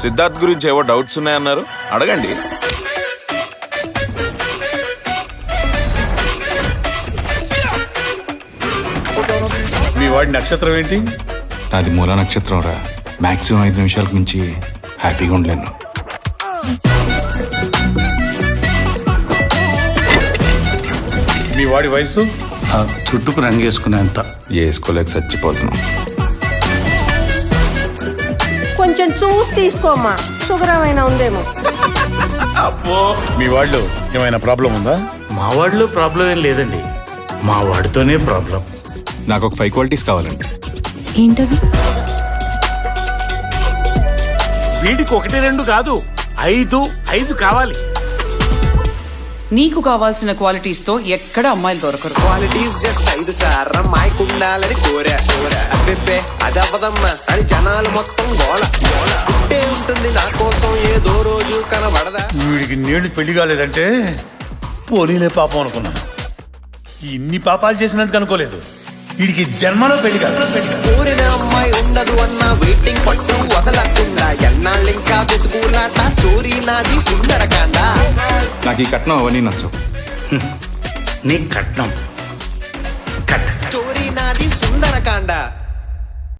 సిద్ధార్థ్ గురించి ఏవో డౌట్స్ ఉన్నాయన్నారు. అడగండి. మీ వాడి నక్షత్రం ఏంటి? నాది మూల నక్షత్రం రా. మాక్సిమం ఐదు నిమిషాలకు మించి హ్యాపీగా ఉండలేను. మీ వాడి వయసు? ఆ చుట్టుకు రంగేసుకునేంత. వేసుకోలేక చచ్చిపోతున్నాం. కొంచెం చూసి తీసుకోమ్మా. షుగర్ ఏమైనా ఉందేమో. మీ వాళ్ళు ఏమైనా ప్రాబ్లం ఉందా? మా వాడిలో ప్రాబ్లం ఏం లేదండి. మా వాడితోనే ప్రాబ్లం. నాకు ఒక ఫైవ్ క్వాలిటీస్ కావాలండి. ఏంటవి? వీడికి ఒకటి రెండు కాదు. ఐదు ఐదు కావాలి. నీకు కావాల్సిన క్వాలిటీస్తో ఎక్కడ అమ్మాయిలు దొరకరు. క్వాలిటీస్ జస్ట్ ఐదు సార్ మాయకుండాలని కోరా కోరా. అబ్బెబ్బే అది అవ్వదమ్మా. అని జనాలు మొత్తం గోల. గోల పుట్టే ఉంటుంది నా కోసం ఏదో రోజు కనబడదా? వీడికి నేడు పెళ్ళి కాలేదంటే పోనీలే పాపం అనుకున్నాను. ఇన్ని పాపాలు చేసినందుకు అనుకోలేదు. వీడికి జన్మలో పెళ్ళి కాదు కోరిన అమ్మాయి ఉండదు అన్న వెయిటింగ్ పట్టు. వెతుకులాట స్టోరీ నాది సుందరకాండ నాకు ఈ కట్నం అవన్నీ నచ్చవు. నీ కట్నం. కట్ స్టోరీ నాది సుందరకాండ